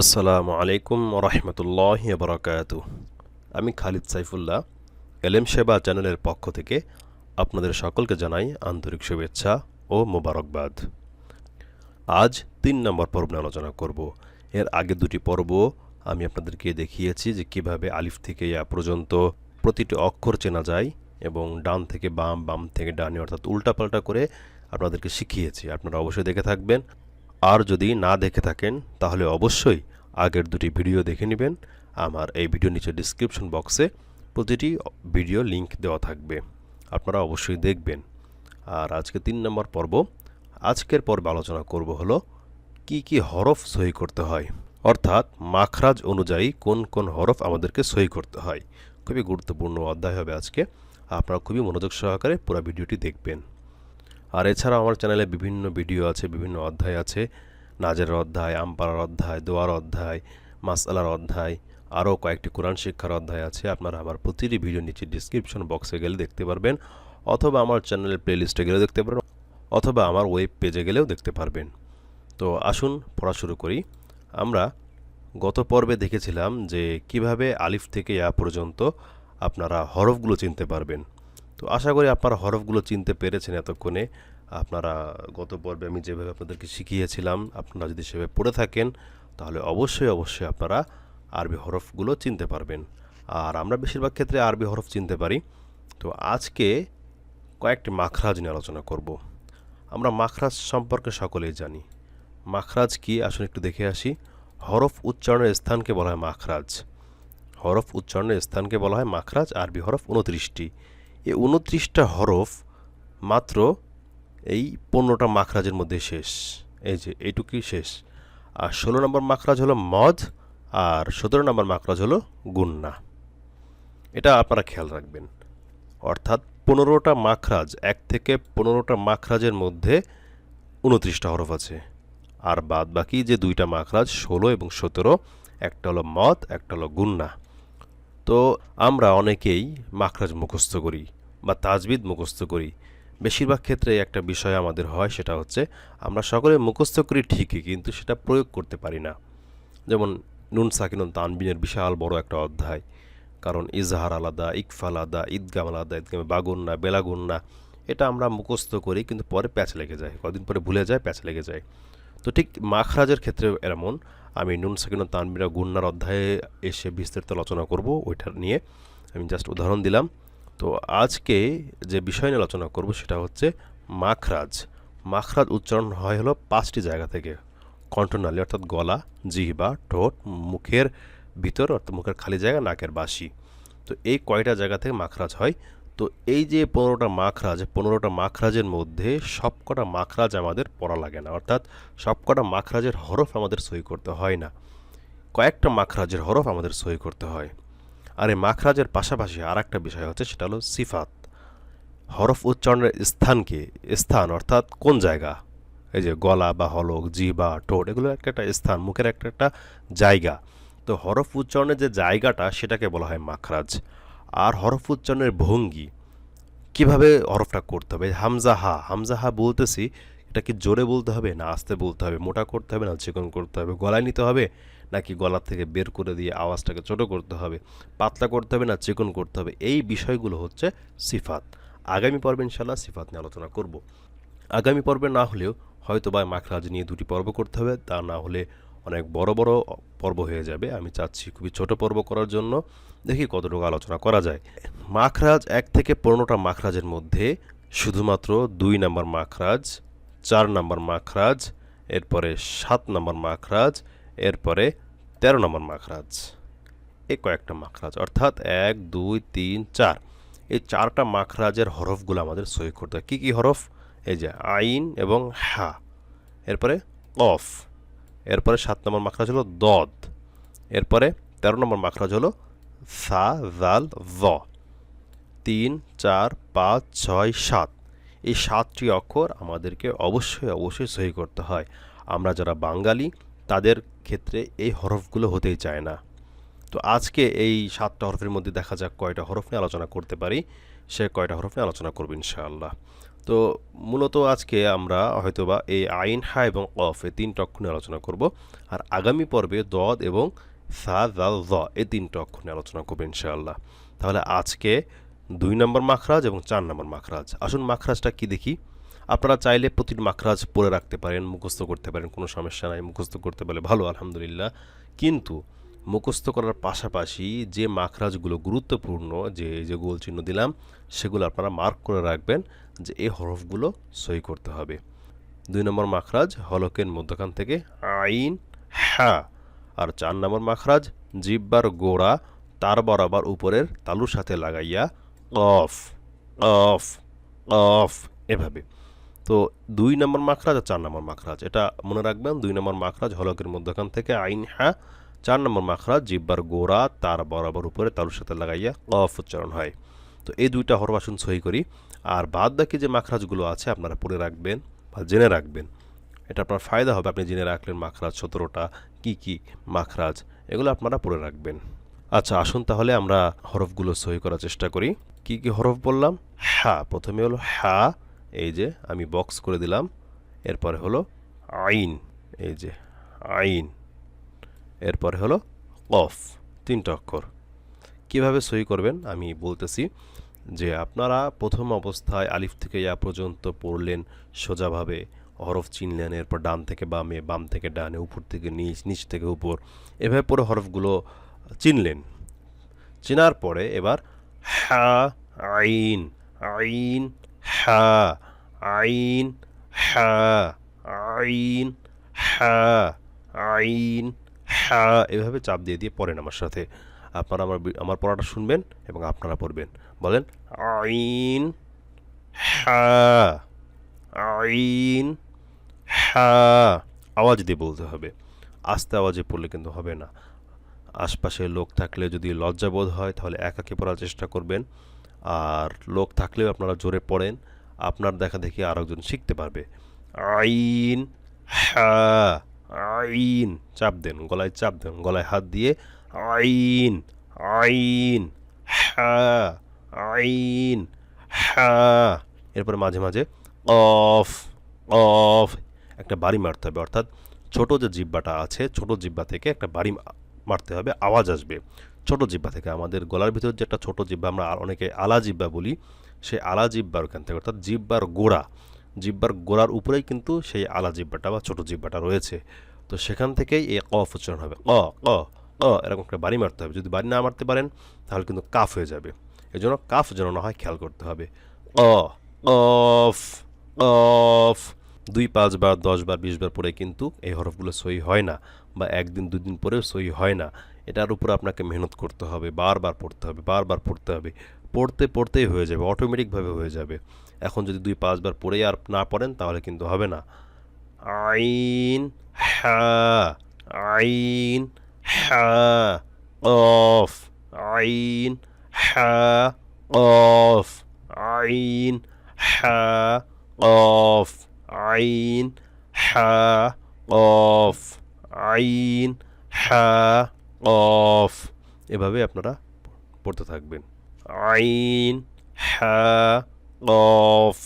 আসসালামু আলাইকুম রহমতুল্লাহ বরকাত আমি খালিদ সাইফুল্লাহ, এলএম সেবা চ্যানেলের পক্ষ থেকে আপনাদের সকলকে জানাই আন্তরিক শুভেচ্ছা ও মোবারকবাদ। আজ তিন নম্বর পর্ব আলোচনা করব। এর আগে দুটি পর্ব আমি আপনাদেরকে দেখিয়েছি যে কীভাবে আলিফ থেকে ইয়া পর্যন্ত প্রতিটি অক্ষর চেনা যায় এবং ডান থেকে বাম বাম থেকে ডানে অর্থাৎ উল্টাপাল্টা করে আপনাদেরকে শিখিয়েছি। আপনারা অবশ্যই দেখে থাকবেন। আর যদি না দেখে থাকেন, তাহলে অবশ্যই আগের দুটি ভিডিও দেখে নেবেন। আমার এই ভিডিও নিচে ডিসক্রিপশন বক্সে প্রতিটি ভিডিও লিংক দেওয়া থাকবে। আপনারা অবশ্যই দেখবেন। আর আজকে তিন নম্বর পর্ব, আজকের পর্বে আলোচনা করব হলো, কি কি হরফ সহি করতে হয়? অর্থাৎ মাখরাজ অনুযায়ী কোন কোন হরফ আমাদেরকে সহি করতে হয়? খুবই গুরুত্বপূর্ণ অধ্যায় হবে আজকে। আপনারা খুবই মনোযোগ সহকারে পুরো ভিডিওটি দেখবেন। আর এছাড়া আমার চ্যানেলে বিভিন্ন ভিডিও আছে, বিভিন্ন অধ্যায় আছে। নাজের অধ্যায়, আমপাড়ার অধ্যায়, দোয়ার অধ্যায় মাসালার অধ্যায়, আরও কয়েকটি কোরআন শিক্ষার অধ্যায় আছে। আপনারা আমার প্রতিটি ভিডিও নিচে ডিসক্রিপশন বক্সে গেলে দেখতে পারবেন, অথবা আমার চ্যানেলের প্লেলিস্টে গেলেও দেখতে পারবেন, অথবা আমার ওয়েব পেজে গেলেও দেখতে পারবেন। তো আসুন, পড়া শুরু করি। আমরা গত পর্বে দেখেছিলাম যে কীভাবে আলিফ থেকে ইয়া পর্যন্ত আপনারা হরফগুলো চিনতে পারবেন। তো আশা করি আপনারা হরফগুলো চিনতে পেরেছেন এতক্ষণে। আপনারা গত পর্বে আমি যেভাবে আপনাদেরকে শিখিয়েছিলাম, আপনারা যদি সেভাবে পড়ে থাকেন, তাহলে অবশ্যই অবশ্যই আপনারা আরবি হরফগুলো চিনতে পারবেন। আর আমরা বেশিরভাগ ক্ষেত্রে আরবি হরফ চিনতে পারি। তো আজকে কয়েকটি মাখরাজ নিয়ে আলোচনা করব। আমরা মাখরাজ সম্পর্কে সকলেই জানি। মাখরাজ কি? আসলে একটু দেখে আসি। হরফ উচ্চারণের স্থানকে বলা হয় মাখরাজ। হরফ উচ্চারণের স্থানকে বলা হয় মাখরাজ, আরবি হরফ উনত্রিশটি। এই উনত্রিশটা হরফ মাত্র এই পনেরোটা মাখরাজের মধ্যে শেষ। এই যে, এইটুকুই শেষ। আর ষোলো নম্বর মাখরাজ হলো মদ, আর সতেরো নম্বর মাখরাজ হলো গুন্না। এটা আপনারা খেয়াল রাখবেন। অর্থাৎ পনেরোটা মাখরাজ, এক থেকে পনেরোটা মাখরাজের মধ্যে উনত্রিশটা হরফ আছে। আর বাদ বাকি যে দুইটা মাখরাজ, ষোলো এবং সতেরো, একটা হলো মদ, একটা হলো গুন্না। তো আমরা অনেকেই মাখরাজ মুখস্থ করি বা তাজবিদ মুখস্থ করি। বেশিরভাগ ক্ষেত্রে একটা বিষয় আমাদের হয়, সেটা হচ্ছে আমরা সকলে মুখস্থ করি ঠিকই, কিন্তু সেটা প্রয়োগ করতে পারি না। যেমন নুন সাকিনুন তানবিনের বিশাল বড় একটা অধ্যায়, কারণ ইজহার আলাদা ইকফা আলাদা, ঈদগাম আলাদা, ঈদগামে বেলাগুন্না, এটা আমরা মুখস্থ করি কিন্তু পরে প্যাচ লেগে যায়, কদিন পরে ভুলে যায়, প্যাচ লেগে যায়। তো ঠিক মাখরাজের ক্ষেত্রে এমন আমি নুন সাকিনুন তানবিরা গুন্নার অধ্যায়ে এসে বিস্তারিত আলোচনা করব ওইটার নিয়ে। আমি জাস্ট উদাহরণ দিলাম। তো আজকে যে বিষয় নিয়ে আলোচনা করব সেটা হচ্ছে মাখরাজ। মাখরাজ উচ্চারণ হয় হলো পাঁচটি জায়গা থেকে। কণ্ঠনালী অর্থাৎ গলা, জিহ্বা, ঠোঁট, মুখের ভিতর অর্থাৎ মুখের খালি জায়গা, নাকের বাসি তো এই কয়টা জায়গা থেকে মাখরাজ হয়? তো এই যে পনেরোটা মাখরাজ, পনেরোটা মাখরাজের মধ্যে সবকটা মাখরাজ আমাদের পড়া লাগে না। অর্থাৎ সবকটা মাখরাজের হরফ আমাদের সই করতে হয় না। কয়েকটা মাখরাজের হরফ আমাদের সই করতে হয়। আর এই মাখরাজের পাশাপাশি আর একটা বিষয় হচ্ছে, সেটা হলো সিফাত। হরফ উচ্চারণের স্থানকে, স্থান অর্থাৎ কোন জায়গা? এই যে গলা বা হলক জি বা ঠোঁট, এগুলো একটা একটা স্থান, মুখের একটা একটা জায়গা। তো হরফ উচ্চারণের যে জায়গাটা, সেটাকে বলা হয় মাখরাজ। আর হরফ উচ্চারণের ভঙ্গি। কীভাবে হরফটা করতে হবে? হামজা হা। হামজা হা বলতেছি এটা কি জোরে বলতে হবে না আস্তে বলতে হবে? মোটা করতে হবে না চিকন করতে হবে? গলায় নিতে হবে নাকি গলা থেকে বের করে দিয়ে আওয়াজটাকে ছোট করতে হবে? পাতলা করতে হবে না চিকন করতে হবে? এই বিষয়গুলো হচ্ছে সিফাত। আগামী পর্বে ইনশাল্লাহ সিফাত নিয়ে আলোচনা করব। আগামী পর্বে না হলেও হয়তো বা মাখরাজ নিয়ে দুটি পর্ব করতে হবে। তা না হলে অনেক বড় বড় পর্ব হয়ে যাবে। আমি চাচ্ছি খুবই ছোট পর্ব করার জন্য। দেখি কতটুকু আলোচনা করা যায়। মাখরাজ এক থেকে পনেরোটা মাখরাজের মধ্যে শুধুমাত্র দুই নম্বর মাখরাজ, চার নাম্বার মাখরাজ, এরপরে সাত নম্বর মাখরাজ, এরপরে তেরো নম্বর মাখরাজ। এ কয়েকটা মাখরাজ। অর্থাৎ এক, দুই, তিন, চার। এই চারটা মাখরাজের হরফগুলো আমাদের সই করতে হয়। কী কী হরফ? এই যে আইন এবং হা। এরপরে অফ। এরপরে সাত নম্বর মাখরাজ হলো দদ। এরপরে তেরো নম্বর মাখরাজ হলো সা, জাল জ তিন, চার, পাঁচ, ছয়, সাত। এই সাতটি অক্ষর আমাদেরকে অবশ্যই অবশ্যই সহি করতে হয়। আমরা যারা বাঙালি, তাদের ক্ষেত্রে এই হরফগুলো হতেই চায় না। তো আজকে এই সাতটা হরফের মধ্যে দেখা যাক কয়টা হরফ নিয়ে আলোচনা করতে পারি। সে কয়টা হরফ নিয়ে আলোচনা করব ইনশাআল্লাহ। তো মূলত আজকে আমরা হয়তোবা এই আইন, হা এবং অফ এই তিনটা অক্ষর নিয়ে আলোচনা করব। আর আগামী পর্বে দদ এবং সা জাল জ এই তিনটা অক্ষর নিয়ে আলোচনা করব ইনশাআল্লাহ। তাহলে আজকে দুই নম্বর মাখরাজ এবং চার নম্বর মাখরাজ। আসুন মাখরাজটা কি দেখি? আপনারা চাইলে প্রতিটি মাখরাজ পড়ে রাখতে পারেন, মুখস্থ করতে পারেন, কোনো সমস্যা নাই, মুখস্থ করতে পারলে ভালো, আলহামদুলিল্লাহ। কিন্তু মুখস্থ করার পাশাপাশি যে মাখরাজগুলো গুরুত্বপূর্ণ, যে যে গোল চিহ্ন দিলাম, সেগুলো আপনারা মার্ক করে রাখবেন যে এই হরফগুলো সই করতে হবে। দুই নম্বর মাখরাজ হলকের মধ্যখান থেকে আইন হ্যাঁ আর চার নম্বর মাখরাজ জিব্বার গোড়া তার বরাবর উপরের তালুর সাথে লাগাইয়া অফ অফ অফ এভাবে। তো দুই নম্বর মাখরাজ আর চার নম্বর মাখরাজ, এটা মনে রাখবেন, দুই নম্বর মাখরাজ হলকের মধ্যখান থেকে আইন হ্যাঁ চার নম্বর মাখরাজ, জিব্বার গোড়া, তার বরাবর উপরে তালুর সাথে লাগাইয়া অফ উচ্চারণ হয়। তো এই দুইটা হরফ আসুন সহি করি। আর বাদ বাকি যে মাখরাজগুলো আছে, আপনারা পড়ে রাখবেন বা জেনে রাখবেন। এটা আপনার ফায়দা হবে, আপনি জেনে রাখলেন মাখরাজ সতেরোটা, কি কি মাখরাজ, এগুলো আপনারা পড়ে রাখবেন। আচ্ছা আসুন তাহলে আমরা হরফগুলো সহি করার চেষ্টা করি। কি কি হরফ বললাম? হ্যাঁ প্রথমে হলো হ্যাঁ এই যে আমি বক্স করে দিলাম। এরপরে হলো আইন, এই যে আইন। এরপরে হলো অফ তিনটা অক্ষর কীভাবে সই করবেন? আমি বলতেছি যে আপনারা প্রথম অবস্থায় আলিফ থেকে ইয়া পর্যন্ত পড়লেন সোজাভাবে, হরফ চিনলেন, এরপর ডান থেকে বামে, বাম থেকে ডানে, উপর থেকে নিচ নিচ থেকে উপর, এভাবে পরে হরফগুলো চিনলেন। চেনার পরে এবার হা, আইন আইন, হা আইন হা আইন হা, আইন হা এভাবে চাপ দিয়ে দিয়ে পড়েন আমার সাথে। আপনারা আমার আমার পড়াটা শুনবেন এবং আপনারা পড়বেন। বলেন, আইন হ্যাঁ আইন হা আওয়াজ দিয়ে বলতে হবে। আস্তে আওয়াজে পড়লে কিন্তু হবে না। আশপাশে লোক থাকলে যদি লজ্জাবোধ হয়, তাহলে একাকে পড়ার চেষ্টা করবেন। আর লোক থাকলেও আপনারা জোরে পড়েন। আপনার দেখা দেখি আরেকজন শিখতে পারবে। আইন হা আইন, চাপ দেন, গলায় চাপ দেন, গলায় হাত দিয়ে আইন আইন, হা আইন, হা, এরপরে মাঝে মাঝে অফ অফ, একটা বাড়ি মারতে হবে। অর্থাৎ ছোট যে জিব্বাটা আছে, ছোট জিব্বা থেকে একটা বাড়ি মারতে হবে, আওয়াজ আসবে। ছোট জিব্বা থেকে আমাদের গলার ভিতর যে একটা ছোট জিব্বা, আমরা অনেকে আলা জিব্বা বলি সেই আলা জিব্বার ওখান থেকে, অর্থাৎ জিব্বার গোড়া জিব্বার গোড়ার উপরেই কিন্তু সেই আলা জিব্বাটা বা ছোটো জিব্বাটা রয়েছে। তো সেখান থেকেই এই কফ উচ্চারণ হবে। অ অ অ এরকম একটা বাড়ি মারতে হবে। যদি বাড়ি না মারতে পারেন, তাহলে কিন্তু কাফ হয়ে যাবে। এই জন্য কাফ যেন না হয়, খেয়াল করতে হবে। অ অফ অফ দুই পাঁচবার দশবার বিশবার পরে কিন্তু এই হরফগুলো সই হয় না বা একদিন, দুদিন পরেও সই হয় না। এটার উপর আপনাকে মেহনত করতে হবে, বারবার পড়তে হবে, বারবার পড়তে হবে। পড়তে, পড়তেই হয়ে যাবে অটোমেটিকভাবে হয়ে যাবে। এখন যদি দুই পাঁচবার পড়েই আর না পড়েন, তাহলে কিন্তু হবে না। আইন হ্যাঁ আইন হ্যাঁ অফ, আইন হ্যাঁ অফ, আইন হ্যাঁ অফ, আইন হ্যাঁ অফ, আইন হ্যাঁ অফ। এভাবে আপনারা পড়তে থাকবেন। আইন হ্যাঁ অফ,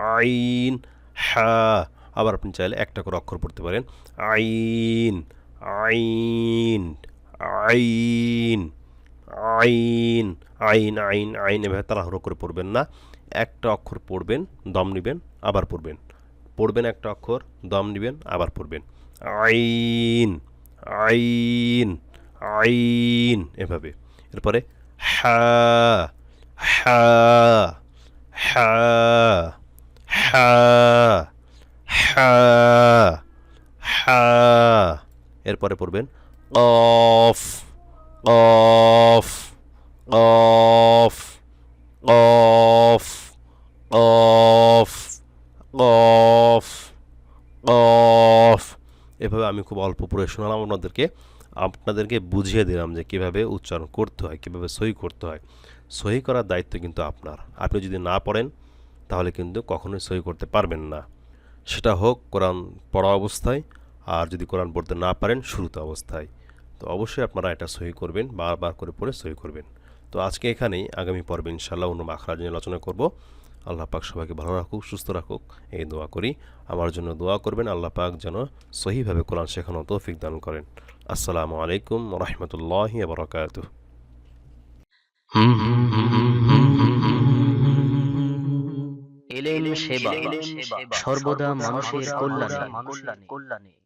আইন হ্যাঁ আবার আপনি চাইলে একটা করে অক্ষর পড়তে পারেন। আইন আইন আইন আইন আইন আইন আইন। এভাবে তাড়াহুড়ো করে পড়বেন না। একটা অক্ষর পড়বেন, দম নেবেন, আবার পড়বেন। পড়বেন একটা অক্ষর, দম নেবেন, আবার পড়বেন। আইন আইন আইন, এভাবে। এরপরে হ্যাঁ হ্যাঁ হ্যাঁ হ্যাঁ হ্যাঁ হ্যাঁ এরপরে পড়বেন off off off off off off off এভাবে আমি খুব অল্প পড়ে শোনালাম আপনাদেরকে। আপনাদেরকে বুঝিয়ে দিলাম যে কীভাবে উচ্চারণ করতে হয়, কীভাবে সই করতে হয়। সহি করার দায়িত্ব কিন্তু আপনার। আপনি যদি না পড়েন, তাহলে কিন্তু কখনোই সহি করতে পারবেন না। সেটা হোক কোরআন পড়া অবস্থায়, আর যদি কোরআন পড়তে না পারেন, শুরুতে অবস্থায়। তো অবশ্যই আপনারা এটা সহি করবেন, বারবার করে পড়ে সহি করবেন। তো আজকে এখানেই আগামী পর্বে ইনশাল্লাহ অন্য মাখরাজ নিয়ে আলোচনা করব। আল্লাহ পাক সবাইকে ভালো রাখুক, সুস্থ রাখুক, এই দোয়া করি। আমার জন্য দোয়া করবেন, আল্লাহ পাক যেন সহিভাবে কোরআন শেখানো তৌফিক দান করেন। আসসালামু আলাইকুম রহমতুল্লাহি বরকাতুহ। সেবা সর্বদা মানুষের কল্যাণে। কল্যাণে।